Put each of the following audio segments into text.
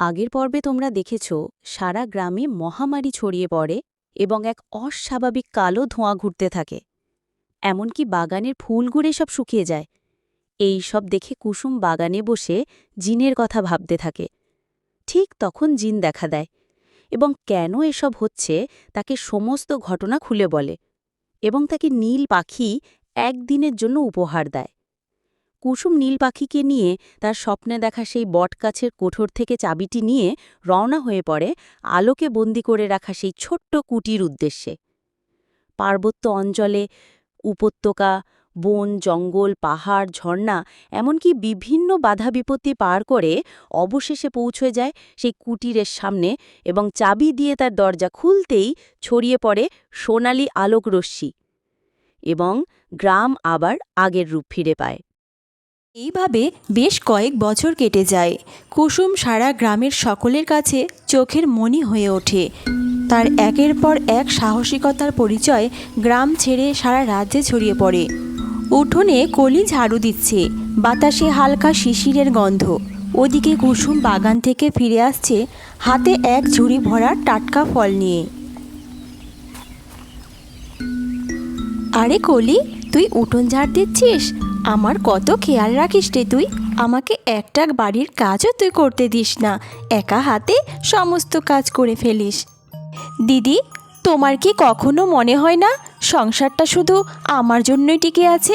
আগের পর্বে তোমরা দেখেছ, সারা গ্রামে মহামারী ছড়িয়ে পড়ে এবং এক অস্বাভাবিক কালো ধোঁয়া ঘুরতে থাকে। এমনকি বাগানের ফুলগুড়ে সব শুকিয়ে যায়। এই সব দেখে কুসুম বাগানে বসে জিনের কথা ভাবতে থাকে। ঠিক তখন জিন দেখা দেয় এবং কেন এসব হচ্ছে তাকে সমস্ত ঘটনা খুলে বলে এবং তাকে নীল পাখি একদিনের জন্য উপহার দেয়। কুসুম নীল পাখিকে নিয়ে তার স্বপ্নে দেখা সেই বটগাছের কোঠর থেকে চাবিটি নিয়ে রওনা হয়ে পড়ে আলোকে বন্দি করে রাখা সেই ছোট্ট কুটির উদ্দেশ্যে। পার্বত্য অঞ্চলে উপত্যকা, বন, জঙ্গল, পাহাড়, ঝর্ণা, এমনকি বিভিন্ন বাধা বিপত্তি পার করে অবশেষে পৌঁছে যায় সেই কুটিরের সামনে এবং চাবি দিয়ে তার দরজা খুলতেই ছড়িয়ে পড়ে সোনালি আলোক রশ্মি এবং গ্রাম আবার আগের রূপ ফিরে পায়। এইভাবে বেশ কয়েক বছর কেটে যায়। কুসুম সারা গ্রামের সকলের কাছে চোখের মনি হয়ে ওঠে। তার একের পর এক সাহসিকতার পরিচয় গ্রাম ছেড়ে সারা রাজ্যে ছড়িয়ে পড়ে। উঠোনে কলি ঝাড়ু দিচ্ছে, বাতাসে হালকা শিশিরের গন্ধ। ওদিকে কুসুম বাগান থেকে ফিরে আসছে, হাতে এক ঝুড়ি ভরা টাটকা ফল নিয়ে। আরে কলি, তুই উঠোন ঝাড় দিচ্ছিস? আমার কত খেয়াল রাখিস রে তুই? আমাকে একটা বাড়ির কাজও তুই করতে দিস না। একা হাতে সমস্ত কাজ করে ফেলিস। দিদি, তোমার কি কখনো মনে হয় না সংসারটা শুধু আমার জন্যই টিকে আছে?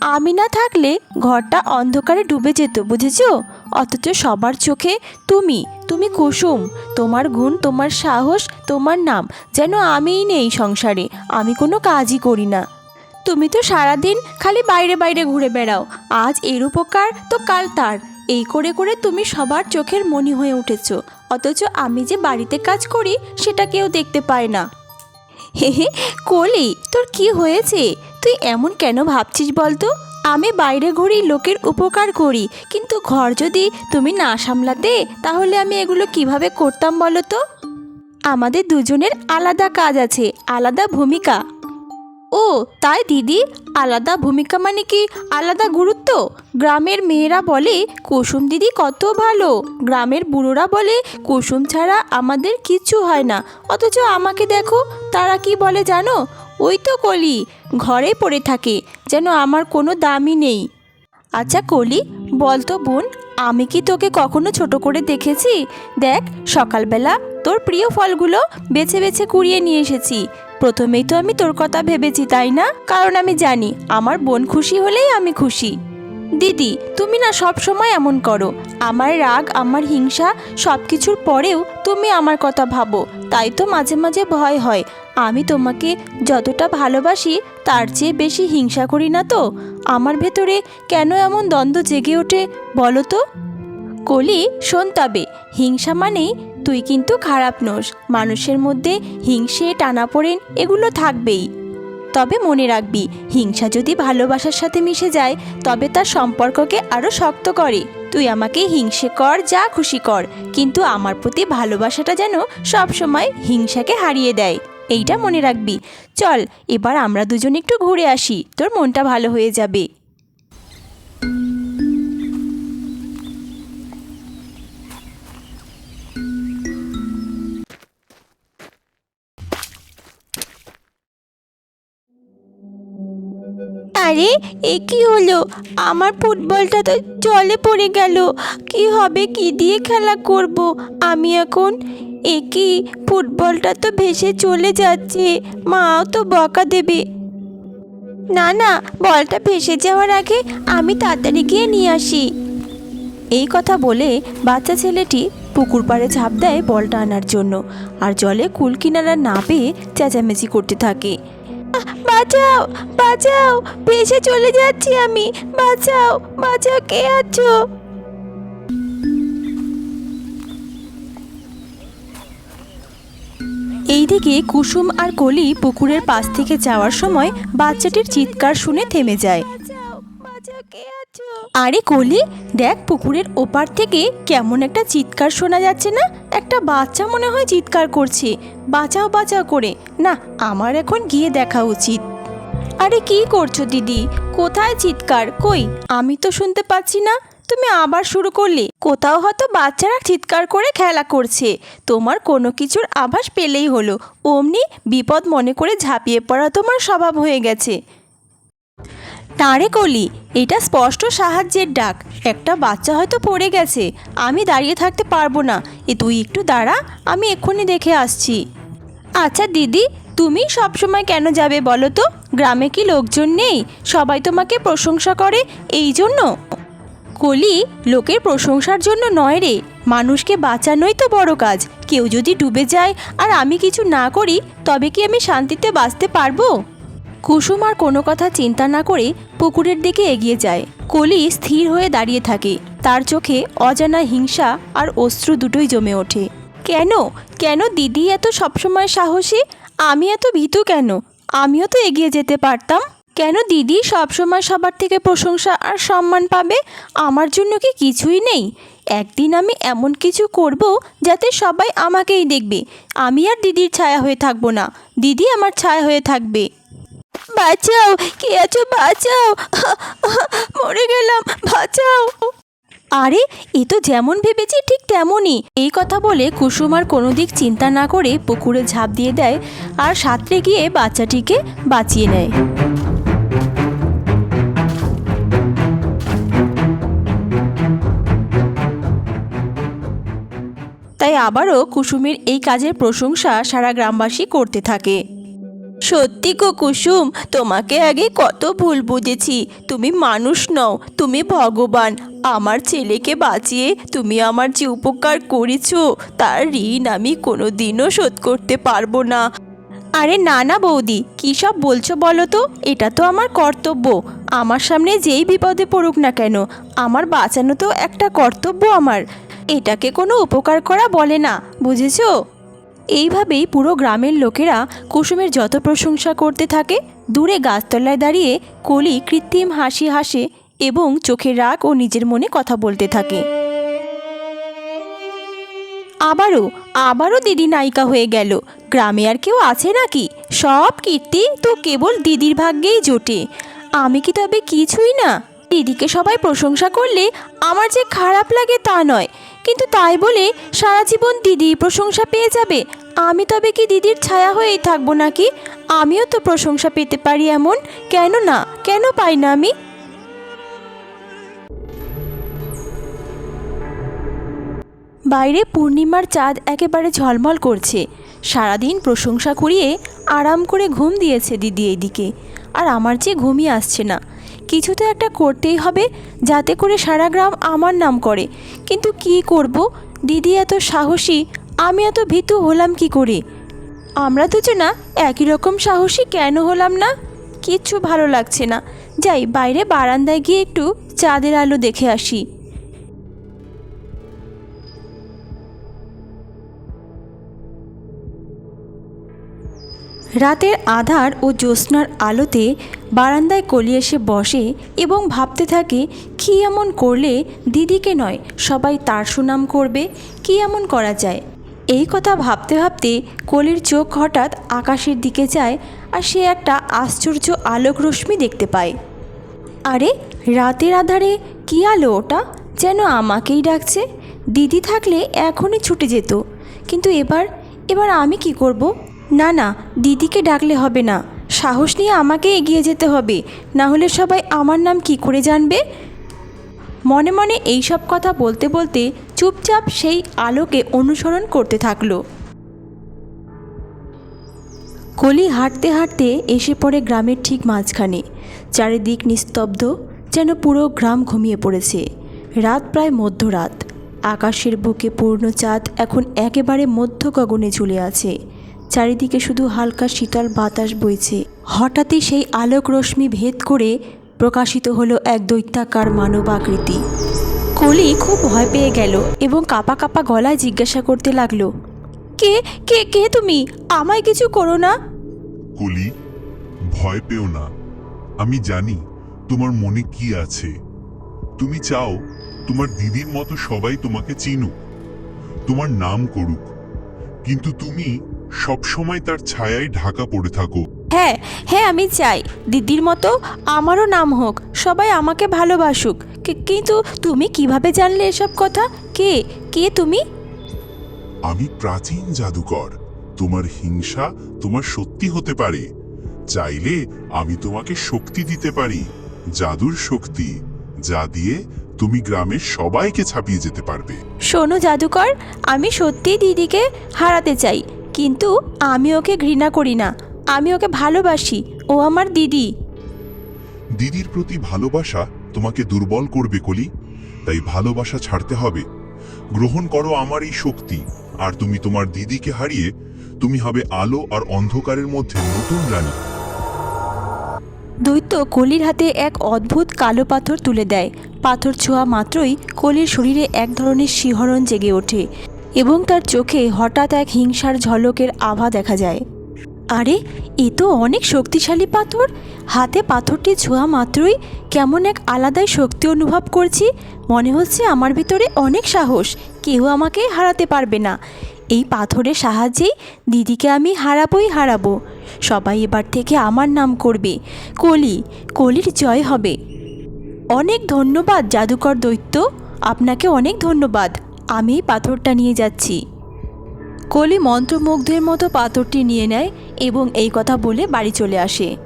আমি না থাকলে ঘরটা অন্ধকারে ডুবে যেত, বুঝেছ? অথচ সবার চোখে তুমি তুমি কুসুম। তোমার গুণ, তোমার সাহস, তোমার নাম, যেন আমিই নেই সংসারে। আমি কোনো কাজই করি না। তুমি তো সারাদিন খালি বাইরে বাইরে ঘুরে বেড়াও। আজ এর উপকার তো কাল তার। এই করে করে তুমি সবার চোখের মনি হয়ে উঠেছ। অথচ আমি যে বাড়িতে কাজ করি, সেটা কেউ দেখতে পায় না। হে হে, কলি, তোর কি হয়েছে? তুই এমন কেন ভাবছিস বলতো? আমি বাইরে ঘুরি, লোকের উপকার করি। কিন্তু ঘর যদি তুমি না সামলাতে, তাহলে আমি এগুলো কীভাবে করতাম বলো তো আমাদের দুজনের আলাদা কাজ আছে, আলাদা ভূমিকা। ও, তাই দিদি, আলাদা ভূমিকা মানে কি আলাদা গুরুত্ব? গ্রামের মেয়েরা বলে, কুসুম দিদি কত ভালো। গ্রামের বুড়োরা বলে, কুসুম ছাড়া আমাদের কিচ্ছু হয় না। অথচ আমাকে দেখো, তারা কি বলে জানো? ওই তো কলি, ঘরে পড়ে থাকে, যেন আমার কোনো দামই নেই। আচ্ছা কলি বলতো বোন, আমি কি তোকে কখনো ছোট করে দেখেছি? দেখ, সকালবেলা তোর প্রিয় ফলগুলো বেছে বেছে কুড়িয়ে নিয়ে এসেছি। প্রথমেই তো আমি তোর কথা ভেবেছি, তাই না? কারণ আমি জানি, আমার বোন খুশি হলেই আমি খুশি। দিদি, তুমি না সব সময় এমন করো। আমার রাগ, আমার হিংসা সব কিছুর পরেও তুমি আমার কথা ভাবো। তাই তো মাঝে মাঝে ভয় হয়। আমি তোমাকে যতটা ভালোবাসি, তার চেয়ে বেশি হিংসা করি না তো? আমার ভেতরে কেন এমন দ্বন্দ্ব জেগে ওঠে, বলো তো? কলি, শোন তবে, হিংসা মানেই তুই কিন্তু খারাপ নোস। মানুষের মধ্যে হিংসে, টানাপোড়েন এগুলো থাকবেই। তবে মনে রাখবি, হিংসা যদি ভালোবাসার সাথে মিশে যায়, তবে তার সম্পর্ককে আরও শক্ত করে। তুই আমাকে হিংসে কর, যা খুশি কর, কিন্তু আমার প্রতি ভালোবাসাটা যেন সবসময় হিংসাকে হারিয়ে দেয়। এইটা মনে রাখবি। চল, এবার আমরা দুজন একটু ঘুরে আসি, তোর মনটা ভালো হয়ে যাবে। আরে, এ কি হলো? আমার ফুটবলটা তো জলে পড়ে গেল। কি হবে, কি দিয়ে খেলা করব? আমি এখন এ কি, ফুটবলটা তো ভেসে চলে যাচ্ছে। মাও তো বকা দেবে। না না, বলটা ভেসে যাওয়ার আগে আমি তাড়াতাড়ি গিয়ে নিয়ে আসি। এই কথা বলে বাচ্চা ছেলেটি পুকুর পাড়ে ঝাঁপ দেয় বলটা আনার জন্য। আর জলে কুল কিনারা না পেয়ে চেঁচামেচি করতে থাকে। বাঁচাও বাঁচাও, ভেসে চলে যাচ্ছি আমি। বাঁচাও বাঁচাও, কে আছো? এইদিকে কুসুম আর কলি পুকুরের পাশ থেকে যাওয়ার সময় বাচ্চাটির চিৎকার শুনে থেমে যায়। আরে কলি, দেখ পুকুরের ওপার থেকে কেমন একটা চিৎকার শোনা যাচ্ছে না? একটা বাচ্চা মনে হয় চিৎকার করছে। বাঁচাও বাঁচাও করে। না, আমার এখন গিয়ে দেখা উচিত। আরে কি করছ দিদি? কোথায় চিৎকার? কই? আমি তো শুনতে পাচ্ছি না। তুমি আবার শুরু করলে। কোথাও হয়তো বাচ্চারা চিৎকার করে খেলা করছে। তোমার কোনো কিছুর আভাস পেলেই হলো। অমনি বিপদ মনে করে ঝাঁপিয়ে পড়া তোমার স্বভাব হয়ে গেছে। তারে কলি, এটা স্পষ্ট সাহায্যের ডাক। একটা বাচ্চা হয়তো পড়ে গেছে, আমি দাঁড়িয়ে থাকতে পারব না। এ তুই একটু দাঁড়া, আমি এক্ষুনি দেখে আসছি। আচ্ছা দিদি, তুমি সবসময় কেন যাবে বলো তো? গ্রামে কি লোকজন নেই? সবাই তোমাকে প্রশংসা করে এই জন্য? কলি, লোকের প্রশংসার জন্য নয় রে। মানুষকে বাঁচানোই তো বড় কাজ। কেউ যদি ডুবে যায় আর আমি কিছু না করি, তবে কি আমি শান্তিতে বাঁচতে পারব? কুসুম আর কোনো কথা চিন্তা না করে পুকুরের দিকে এগিয়ে যায়। কলি স্থির হয়ে দাঁড়িয়ে থাকে। তার চোখে অজানা হিংসা আর অশ্রু দুটোই জমে ওঠে। কেন? কেন দিদি এত সবসময় সাহসী? আমি এত ভীতু কেন? আমিও তো এগিয়ে যেতে পারতাম। কেন দিদি সবসময় সবার থেকে প্রশংসা আর সম্মান পাবে? আমার জন্য কি কিছুই নেই? একদিন আমি এমন কিছু করব যাতে সবাই আমাকেই দেখবে। আমি আর দিদির ছায়া হয়ে থাকব না। দিদি আমার ছায়া হয়ে থাকবে। বাঁচাও, কে আছো বাঁচাও। মরে গেলাম, বাঁচাও। আরে, এ তো যেমন ভেবেছি ঠিক তেমনই। এই কথা বলে কুসুম আর কোনো দিক চিন্তা না করে পুকুরে ঝাঁপ দিয়ে দেয় আর সাঁতরে গিয়ে বাচ্চাটিকে বাঁচিয়ে নেয়। তাই আবারও কুসুমের এই কাজের প্রশংসা সারা গ্রামবাসী করতে থাকে। সত্যি গো কুসুম, তোমাকে আগে কত ভুল বুঝেছি। তুমি মানুষ নও, তুমি ভগবান। আমার ছেলেকে বাঁচিয়ে তুমি আমার যে উপকার করেছ, তার ঋণ আমি কোনো দিনও শোধ করতে পারব না। আরে না না বৌদি, কী সব বলছো বলো তো? এটা তো আমার কর্তব্য। আমার সামনে যেই বিপদে পড়ুক না কেন, আমার বাঁচানো তো একটা কর্তব্য আমার। এটাকে কোনো উপকার করা বলে না, বুঝেছ? এইভাবেই পুরো গ্রামের লোকেরা কুসুমের যত প্রশংসা করতে থাকে, দূরে গাছতলায় দাঁড়িয়ে কলি কৃত্রিম হাসি হাসে এবং চোখের রাগ ও নিজের মনে কথা বলতে থাকে। আবারও আবারও দিদি নায়িকা হয়ে গেল। গ্রামে আর কেউ আছে নাকি? সব কীর্তি তো কেবল দিদির ভাগ্যেই জোটে। আমি কি তবে কিছুই না? দিদিকে সবাই প্রশংসা করলে আমার যে খারাপ লাগে তা নয়। কিন্তু তাই বলে সারা জীবন দিদি প্রশংসা পেয়ে যাবে। আমি তবে কি দিদির ছায়া হয়েই থাকব নাকি? আমিও তো প্রশংসা পেতে পারি এমন। কেন না? কেন পাই না আমি? বাইরে পূর্ণিমার চাঁদ একেবারে ঝলমল করছে। সারাদিন প্রশংসা করিয়ে আরাম করে ঘুম দিয়েছে দিদি এইদিকে। আর আমার যে ঘুমই আসছে না। কিছু তো একটা করতেই হবে যাতে করে সারা গ্রাম আমার নাম করে। কিন্তু কি করব? দিদি এত সাহসী, আমি এত ভীতু হলাম কি করে? আমরা দুজনা একই রকম সাহসী কেন হলাম না? কিচ্ছু ভালো লাগছে না। যাই, বাইরে বারান্দায় গিয়ে একটু চাঁদের আলো দেখে আসি। রাতের আধার ও জ্যোৎস্নার আলোতে বারান্দায় কলি এসে বসে এবং ভাবতে থাকে, কী এমন করলে দিদিকে নয়, সবাই তার সুনাম করবে, কী এমন করা যায়? এই কথা ভাবতে ভাবতে কলির চোখ হঠাৎ আকাশের দিকে যায় আর সে একটা আশ্চর্য আলোক রশ্মি দেখতে পায়। আরে, রাতের আধারে কী আলো ওটা? যেন আমাকেই ডাকছে। দিদি থাকলে এখনই ছুটে যেত। কিন্তু এবার এবার আমি কি করব? না না, দিদিকে ডাকলে হবে না। সাহস নিয়ে আমাকে এগিয়ে যেতে হবে। না হলে সবাই আমার নাম কি করে জানবে? মনে মনে এই সব কথা বলতে বলতে চুপচাপ সেই আলোকে অনুসরণ করতে থাকল। কলি হাঁটতে হাঁটতে এসে পড়ে গ্রামের ঠিক মাঝখানে। চারিদিক নিস্তব্ধ, যেন পুরো গ্রাম ঘুমিয়ে পড়েছে। রাত প্রায় মধ্যরাত। আকাশের বুকে পূর্ণ চাঁদ এখন একেবারে মধ্য গগনে ঝুলে আছে। চারিদিকে শুধু হালকা শীতল বাতাস বইছে। হঠাৎই সেই আলোক রশ্মি ভেদ করে প্রকাশিত হলো এক দৈত্যাকার মানব আকৃতি। কলি খুব ভয় পেয়ে গেল এবং কাপা কাপা গলায় জিজ্ঞাসা করতে লাগল, কে কে কে তুমি? আমায় কিছু করো না? কলি, ভয় পেও না। আমি জানি তোমার মনে কি আছে। তুমি চাও তোমার দিদির মতো সবাই তোমাকে চিনুক। তোমার নাম করুক। কিন্তু তুমি সবসময় তার ছায়ায় ঢাকা পড়ে থাকো। হ্যাঁ হ্যাঁ আমি চাই। দিদির মতো আমারও নাম হোক সবাই আমাকে ভালোবাসুক। কি- কিন্তু তুমি কীভাবে জানলে এসব কথা? কে? কে তুমি? আমি প্রাচীন জাদুকর। তোমার হিংসা তোমার সত্যি হতে পারে। চাইলে আমি তোমাকে শক্তি দিতে পারি জাদুর শক্তি যা দিয়ে তুমি গ্রামের সবাইকে ছাপিয়ে যেতে পারবে। শোনো জাদুকর আমি সত্যিই দিদিকে হারাতে চাই। কিন্তু আমি ওকে ঘৃণা করি না। আমি ওকে ভালোবাসি। ও আমার দিদি। দিদির প্রতি ভালোবাসা তোমাকে দুর্বল করবে কলি। তাই ভালোবাসা ছাড়তে হবে। গ্রহণ করো আমার এই শক্তি। আর তুমি তোমার দিদিকে হারিয়ে তুমি হবে আলো আর অন্ধকারের মধ্যে নতুন রানী। দৈত্য কলির হাতে এক অদ্ভুত কালো পাথর তুলে দেয়। পাথর ছোঁয়া মাত্রই কলির শরীরে এক ধরনের শিহরণ জেগে ওঠে। এবং তার চোখে হঠাৎ এক হিংসার ঝলকের আভা দেখা যায়। আরে, এ তো অনেক শক্তিশালী পাথর। হাতে পাথরটি ছোঁয়া মাত্রই কেমন এক আলাদাই শক্তি অনুভব করছি। মনে হচ্ছে আমার ভিতরে অনেক সাহস, কেউ আমাকে হারাতে পারবে না। এই পাথরের সাহায্যেই দিদিকে আমি হারাবই হারাবো। সবাই এবার থেকে আমার নাম করবে। কলি, কলির জয় হবে। অনেক ধন্যবাদ, জাদুকর দৈত্য। আপনাকে অনেক ধন্যবাদ। আমি পাথরটা নিয়ে যাচ্ছি। কলি মন্ত্রমুগ্ধের মতো পাথরটি নিয়ে নেয় এবং এই কথা বলে বাড়ি চলে আসে।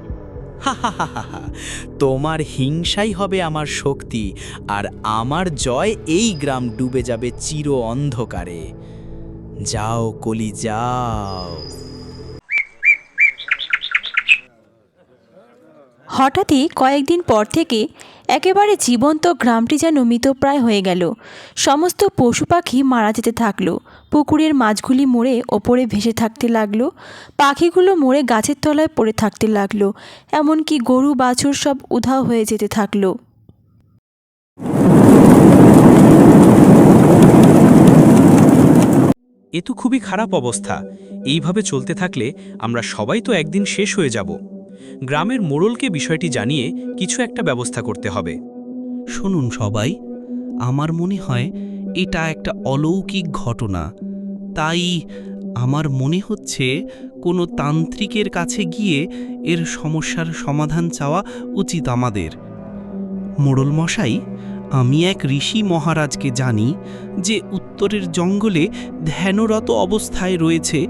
তোমার হিংসাই হবে আমার শক্তি, আর আমার জয় এই গ্রাম ডুবে যাবে চির অন্ধকারে। যাও কলি, যাও। হঠাৎই কয়েকদিন পর থেকে একেবারে জীবন্ত গ্রামটি যেন মৃতপ্রায় হয়ে গেল। সমস্ত পশু পাখি মারা যেতে থাকল। পুকুরের মাছগুলি মরে ওপরে ভেসে থাকতে লাগল। পাখিগুলো মরে গাছের তলায় পড়ে থাকতে লাগল। এমনকি গরু, বাছুর সব উধাও হয়ে যেতে থাকল। এ তো খুবই খারাপ অবস্থা। এইভাবে চলতে থাকলে আমরা সবাই তো একদিন শেষ হয়ে যাব। গ্রামের মোড়লকে বিষয়টি জানিয়ে কিছু একটা ব্যবস্থা করতে হবে। শুনুন সবাই, আমার মনে হয় এটা একটা অলৌকিক ঘটনা। তাই আমার মনে হচ্ছে কোনো তান্ত্রিকের কাছে গিয়ে এর সমস্যার সমাধান চাওয়া উচিত আমাদের। মোড়ল মশাই আমি এক ঋষি মহারাজকে জানি যে উত্তরের জঙ্গলে ধ্যানরত অবস্থায় রয়েছে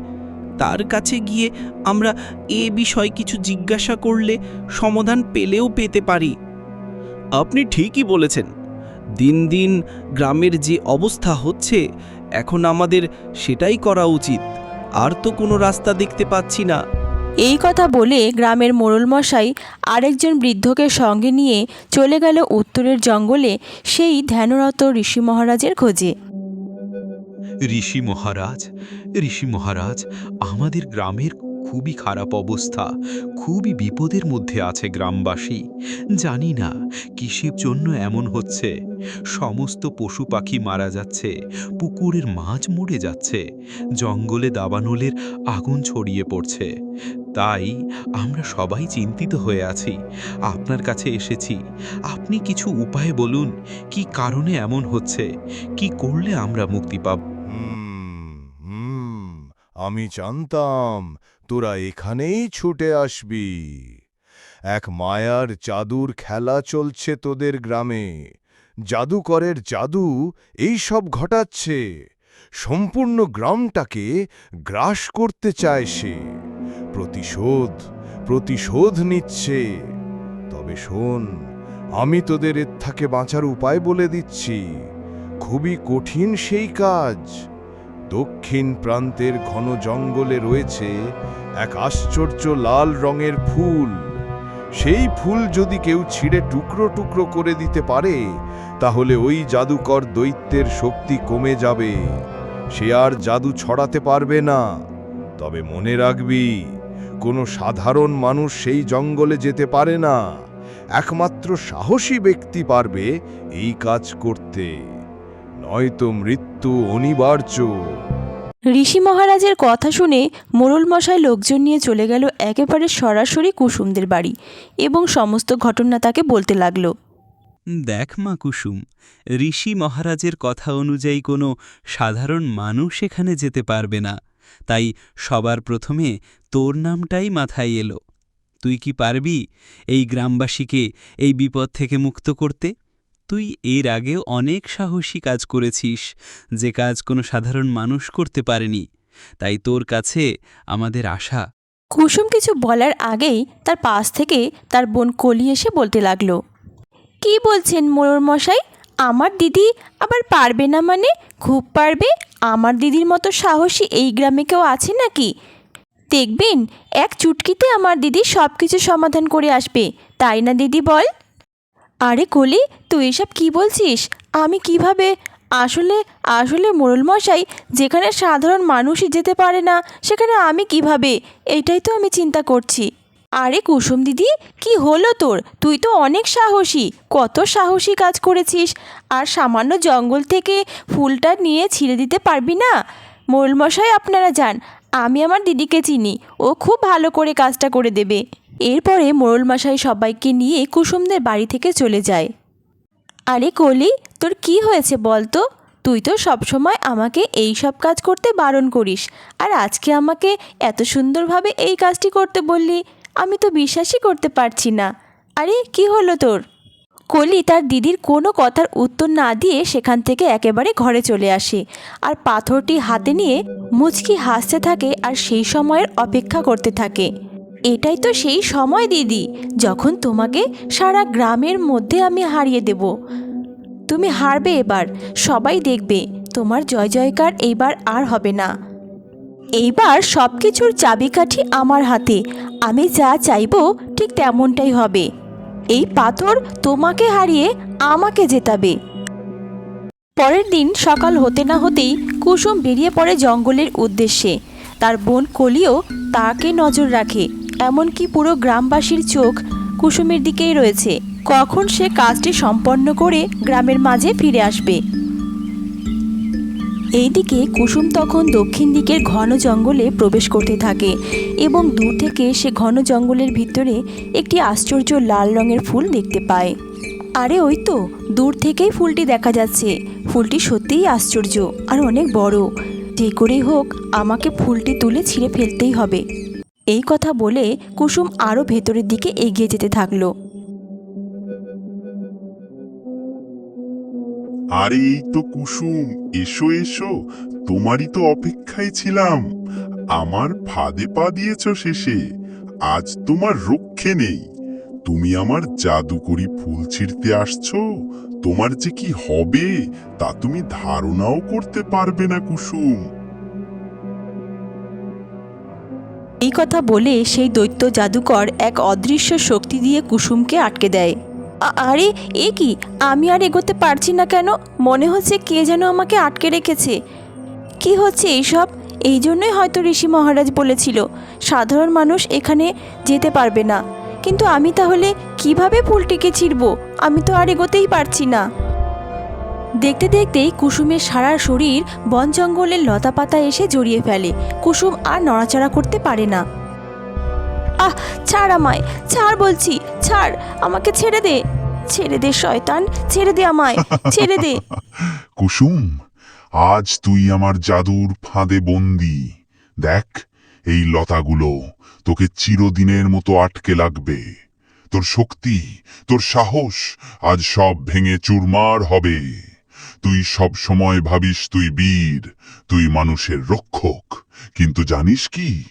তার কাছে গিয়ে আমরা এ বিষয় কিছু জিজ্ঞাসা করলে সমাধান পেলেও পেতে পারি। আপনি ঠিকই বলেছেন। দিন দিন গ্রামের যে অবস্থা হচ্ছে এখন আমাদের সেটাই করা উচিত। আর তো কোনো রাস্তা দেখতে পাচ্ছি না। এই কথা বলে গ্রামের মোড়লমশাই আরেকজন বৃদ্ধকে সঙ্গে নিয়ে চলে গেল উত্তরের জঙ্গলে সেই ধ্যানরত ঋষি মহারাজের খোঁজে। ঋষি মহারাজ ঋষি মহারাজ, আমাদের গ্রামের খুবই খারাপ অবস্থা, খুবই বিপদের মধ্যে আছে গ্রামবাসী। জানি না কিসের জন্য এমন হচ্ছে। সমস্ত পশু পাখি মারা যাচ্ছে, পুকুরের মাছ মরে যাচ্ছে, জঙ্গলে দাবানলের আগুন ছড়িয়ে পড়ছে। তাই আমরা সবাই চিন্তিত হয়ে আছি। আপনার কাছে এসেছি। আপনি কিছু উপায় বলুন, কি কারণে এমন হচ্ছে? কি করলে আমরা মুক্তি পাব? আমি জানতাম তোরা এখানেই ছুটে আসবি। এক মায়ার জাদুর খেলা চলছে তোদের গ্রামে। জাদুকরের জাদু এই সব ঘটাচ্ছে। সম্পূর্ণ গ্রামটাকে গ্রাস করতে চায় সে। প্রতিশোধ প্রতিশোধ নিচ্ছে। তবে শোন, আমি তোদের এর থেকে বাঁচার উপায় বলে দিচ্ছি। খুবই কঠিন সেই কাজ। দক্ষিণ প্রান্তের ঘন জঙ্গলে রয়েছে এক আশ্চর্য লাল রঙের ফুল। সেই ফুল যদি কেউ ছিঁড়ে টুকরো টুকরো করে দিতে পারে, তাহলে ওই জাদুকর দৈত্যের শক্তি কমে যাবে। সে আর জাদু ছড়াতে পারবে না। তবে মনে রাখবি, কোনো সাধারণ মানুষ সেই জঙ্গলে যেতে পারে না। একমাত্র সাহসী ব্যক্তি পারবে এই কাজ করতে। নয়তো মৃত্যু অনিবার্য। ঋষি মহারাজের কথা শুনে মোড়ল মশাই লোকজন নিয়ে চলে গেল একেবারে সরাসরি কুসুমদের বাড়ি এবং সমস্ত ঘটনা তাকে বলতে লাগল। দেখ মা কুসুম ঋষি মহারাজের কথা অনুযায়ী কোনো সাধারণ মানুষ এখানে যেতে পারবে না। তাই সবার প্রথমে তোর নামটাই মাথায় এলো। তুই কি পারবি এই গ্রামবাসীকে এই বিপদ থেকে মুক্ত করতে? তুই এর আগেও অনেক সাহসী কাজ করেছিস, যে কাজ কোনো সাধারণ মানুষ করতে পারেনি। তাই তোর কাছে আমাদের আশা। কুসুম কিছু বলার আগেই তার পাশ থেকে তার বোন কলি এসে বলতে লাগল, কি বলছেন মোড়র মশাই? আমার দিদি আবার পারবে না মানে? খুব পারবে? আমার দিদির মতো সাহসী এই গ্রামে কেউ আছে নাকি? দেখবেন, এক চুটকিতে আমার দিদি সব কিছু সমাধান করে আসবে, তাই না দিদি বল? আরে কলি, তুই এসব কি বলছিস? আমি কীভাবে? আসলে আসলে মোড়ল মশাই যেখানে সাধারণ মানুষই যেতে পারে না, সেখানে আমি কীভাবে? এটাই তো আমি চিন্তা করছি। আরে কুসুম দিদি, কি হলো তোর? তুই তো অনেক সাহসী, কত সাহসী কাজ করেছিস। আর সামান্য জঙ্গল থেকে ফুলটা নিয়ে ছিঁড়ে দিতে পারবি না? মোড়ল মশাই আপনারা যান। আমি আমার দিদিকে চিনি। ও খুব ভালো করে কাজটা করে দেবে। এরপরে মোড়ল মশাই সবাইকে নিয়ে কুসুমদের বাড়ি থেকে চলে যায়। আরে কলি, তোর কি হয়েছে বল তো? তুই তো সবসময় আমাকে এই সব কাজ করতে বারণ করিস। আর আজকে আমাকে এত সুন্দরভাবে এই কাজটি করতে বললি, আমি তো বিশ্বাসই করতে পারছি না। আরে, কি হলো তোর? কলি তার দিদির কোনো কথার উত্তর না দিয়ে সেখান থেকে একেবারে ঘরে চলে আসে। আর পাথরটি হাতে নিয়ে মুচকি হাসতে থাকে আর সেই সময়ের অপেক্ষা করতে থাকে। এটাই তো সেই সময়, দিদি, যখন তোমাকে সারা গ্রামের মধ্যে আমি হারিয়ে দেব। তুমি হারবে এবার, সবাই দেখবে, তোমার জয় জয়কার এইবার আর হবে না। এইবার সব কিছুর চাবিকাঠি আমার হাতে, আমি যা চাইব ঠিক তেমনটাই হবে। এই পাথর তোমাকে হারিয়ে আমাকে জেতাবে। পরের দিন সকাল হতে না হতেই কুসুম বেরিয়ে পড়ে জঙ্গলের উদ্দেশ্যে। তার বোন কলিও তাকে নজর রাখে, এমনকি পুরো গ্রামবাসীর চোখ কুসুমের দিকেই রয়েছে। কখন সে কাজটি সম্পন্ন করে গ্রামের মাঝে ফিরে আসবে? এইদিকে কুসুম তখন দক্ষিণ দিকের ঘন জঙ্গলে প্রবেশ করতে থাকে এবং দূর থেকে সে ঘন জঙ্গলের ভিতরে একটি আশ্চর্য লাল রঙের ফুল দেখতে পায়। আরে ওই তো, দূর থেকেই ফুলটি দেখা যাচ্ছে। ফুলটি সত্যিই আশ্চর্য আর অনেক বড়। যে করেই হোক, আমাকে ফুলটি তুলে ছিঁড়ে ফেলতেই হবে। এই কথা বলে কুসুম আরও ভেতরের দিকে এগিয়ে যেতে থাকল। আরে, এই তো কুসুম। এসো এসো। তোমারই তো অপেক্ষায় ছিলাম। আমার ফাঁদে পা দিয়েছ শেষে। আজ তোমার রক্ষে নেই। তুমি আমার জাদুকরি ফুল ছিঁড়তে আসছো। তোমার যে কি হবে, তা তুমি ধারণাও করতে পারবে না, কুসুম। এই কথা বলে সেই দৈত্য জাদুকর এক অদৃশ্য শক্তি দিয়ে কুসুমকে আটকে দেয়। আরে, এ কি? আমি আর এগোতে পারছি না কেন? মনে হচ্ছে কে যেন আমাকে আটকে রেখেছে। কি হচ্ছে এইসব? এই জন্যই হয়তো ঋষি মহারাজ বলেছিল, সাধারণ মানুষ এখানে যেতে পারবে না। কিন্তু আমি তাহলে কীভাবে ফুলটিকে ছিঁড়ব? আমি তো আর এগোতেই পারছি না। দেখতে দেখতেই কুসুমের সারা শরীর বন জঙ্গলের লতাপাতা এসে জড়িয়ে ফেলে। কুসুম আর নড়াচড়া করতে পারে না। আহ, ছাড় আমায়, ছাড় বলছি, ছাড়, আমাকে ছেড়ে দে। ছেড়ে দে, শয়তান, ছেড়ে দে আমায়, ছেড়ে দে। কুসুম, আজ তুই আমার জাদুর ফাঁদে বন্দি। দেখ এই লতাগুলো, তোকে চিরদিনের মতো আটকে লাগবে। তোর শক্তি, তোর সাহস আজ সব ভেঙে চুরমার হবে। তুই সব সময় ভাবিস তুই বীর, তুই মানুষের রক্ষক। কিন্তু জানিস কি?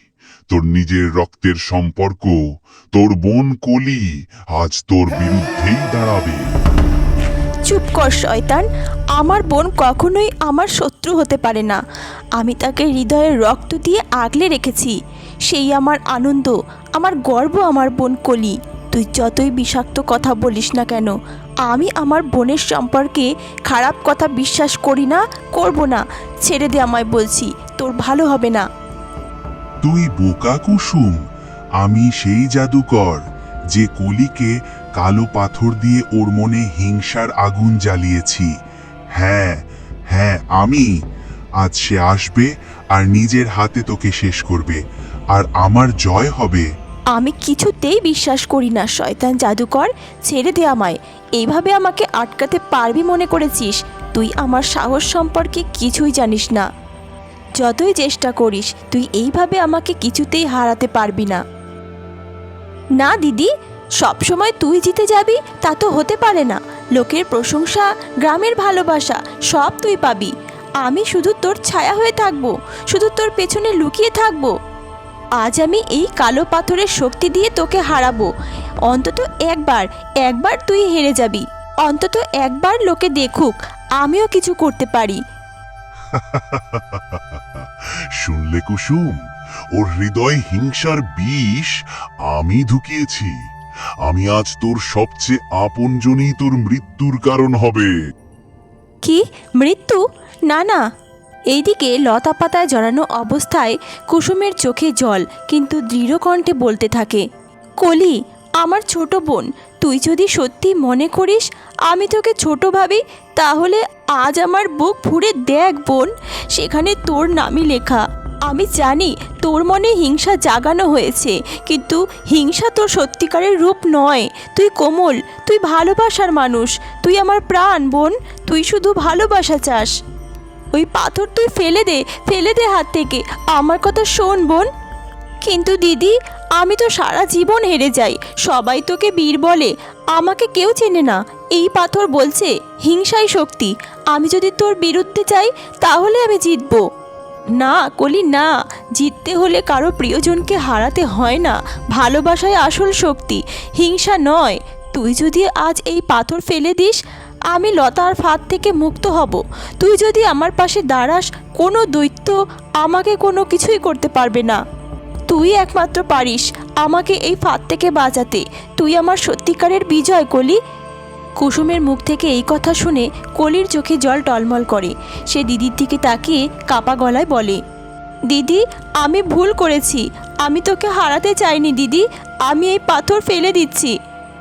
তোর নিজের রক্তের সম্পর্ক, তোর বোন কলি আজ তোর বিরুদ্ধেই দাঁড়াবে। চুপ কর, শয়তান। আমার বোন কখনোই আমার শত্রু হতে পারে না। আমি তাকে হৃদয়ের রক্ত দিয়ে আগলে রেখেছি। সেই আমার আনন্দ, আমার গর্ব আমার বোন কলি। তুই যতই বিষাক্ত কথা বলিস না কেন, আমি আমার বোনের সম্পর্কে খারাপ কথা বিশ্বাস করি না, করব না। ছেড়ে দে আমায় বলছি, তোর ভালো হবে না। তুই বোকা কুসুম। আমি সেই জাদুকর যে কলিকে কালো পাথর দিয়ে ওর মনে হিংসার আগুন জ্বালিয়েছি। হ্যাঁ হ্যাঁ আমি। আজ সে আসবে আর নিজের হাতে তোকে শেষ করবে। আর আমার জয় হবে। আমি কিছুতেই বিশ্বাস করি না, শয়তান জাদুকর। ছেড়ে দে আমায়। এইভাবে আমাকে আটকাতে পারবি মনে করেছিস? তুই আমার সাহস সম্পর্কে কিছুই জানিস না। যতই চেষ্টা করিস, তুই এইভাবে আমাকে কিছুতেই হারাতে পারবি না। না, দিদি, সবসময় তুই জিতে যাবি, তা তো হতে পারে না। লোকের প্রশংসা, গ্রামের ভালোবাসা, সব তুই পাবি। আমি শুধু তোর ছায়া হয়ে থাকব, শুধু তোর পেছনে লুকিয়ে থাকব। আজ আমি এই কালো পাথরের শক্তি দিয়ে তোকে হারাবো। অন্তত একবার একবার তুই হেরে যাবি। অন্তত একবার লোকে দেখুক, আমিও কিছু করতে পারি। শুনলে কুসুম, ওর হৃদয় হিংসার বিষ আমি ঢুকিয়েছি। আমি আজ তোর সবচেয়ে আপনজনই তোর মৃত্যুর কারণ হবে। কি? মৃত্যু? না না। এইদিকে লতা পাতায় জড়ানো অবস্থায় কুসুমের চোখে জল, কিন্তু দৃঢ় কণ্ঠে বলতে থাকে, কলি, আমার ছোট বোন তুই যদি সত্যি মনে করিস আমি তোকে ছোট ভাবি, তাহলে আজ আমার বুক ফুঁড়ে দেখ বোন, সেখানে তোর নামই লেখা। আমি জানি তোর মনে হিংসা জাগানো হয়েছে, কিন্তু হিংসা তোর সত্যিকারের রূপ নয়। তুই কোমল, তুই ভালোবাসার মানুষ, তুই আমার প্রাণ বোন, তুই শুধু ভালোবাসা চাস। ওই পাথর তুই ফেলে দে ফেলে দে হাত থেকে, আমার কথা শোন বোন। কিন্তু দিদি আমি তো সারা জীবন হেরে যাই। সবাই তোকে বীর বলে। আমাকে কেউ চেনে না। এই পাথর বলছে, হিংসাই শক্তি। আমি যদি তোর বিরুদ্ধে চাই তাহলে আমি জিতবো। না, কলি, না। জিততে হলে কারও প্রিয়জনকে হারাতে হয় না। ভালোবাসায় আসল শক্তি। হিংসা নয়। তুই যদি আজ এই পাথর ফেলে দিস, আমি লতার ফাঁদ থেকে মুক্ত হব। তুই যদি আমার পাশে দাঁড়াস, কোনো দৈত্য আমাকে কোনো কিছুই করতে পারবে না। তুই একমাত্র পারিস আমাকে এই ফাঁদ থেকে বাঁচাতে। তুই আমার সত্যিকারের বিজয়, কলি। কুসুমের মুখ থেকে এই কথা শুনে কলির চোখে জল টলমল করে। সে দিদির দিকে তাকিয়ে কাপা গলায় বলে, দিদি, আমি ভুল করেছি। আমি তোকে হারাতে চাইনি, দিদি। আমি এই পাথর ফেলে দিচ্ছি।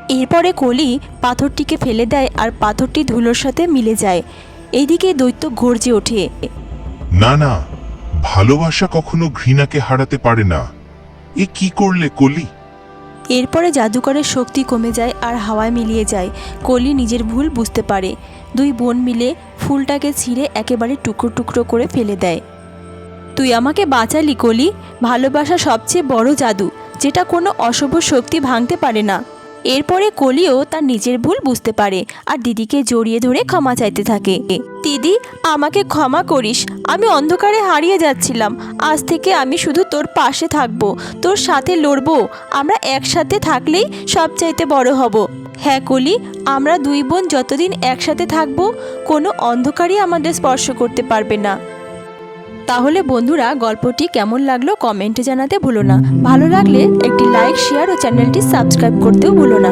এরপরে কলি পাথরটিকে ফেলে দেয় আর পাথরটি ধুলোর সাথে মিলে যায়। এইদিকে দৈত্য গর্জে ওঠে। না না ভালোবাসা কখনো ঘৃণাকে হারাতে পারে না। এ কি করলে, কলি? এরপরে জাদুকরের শক্তি কমে যায় আর হাওয়ায় মিলিয়ে যায়। কলি নিজের ভুল বুঝতে পারে। দুই বোন মিলে ফুলটাকে ছিঁড়ে একেবারে টুকরো টুকরো করে ফেলে দেয়। তুই আমাকে বাঁচালি, কলি। ভালোবাসা সবচেয়ে বড় জাদু, যেটা কোনো অশুভ শক্তি ভাঙতে পারে না। এরপরে কলিও তার নিজের ভুল বুঝতে পারে আর দিদিকে জড়িয়ে ধরে ক্ষমা চাইতে থাকে। দিদি, আমাকে ক্ষমা করিস। আমি অন্ধকারে হারিয়ে যাচ্ছিলাম। আজ থেকে আমি শুধু তোর পাশে থাকব, তোর সাথে লড়বো। আমরা একসাথে থাকলেই সব চাইতে বড় হব। হ্যাঁ কলি, আমরা দুই বোন যতদিন একসাথে থাকব, কোনো অন্ধকারই আমাদের স্পর্শ করতে পারবে না। তাহলে বন্ধুরা, গল্পটি কেমন লাগল কমেন্টে জানাতে ভুলো না। ভালো লাগলে একটি লাইক, শেয়ার ও চ্যানেলটি সাবস্ক্রাইব করতেও ভুলো না।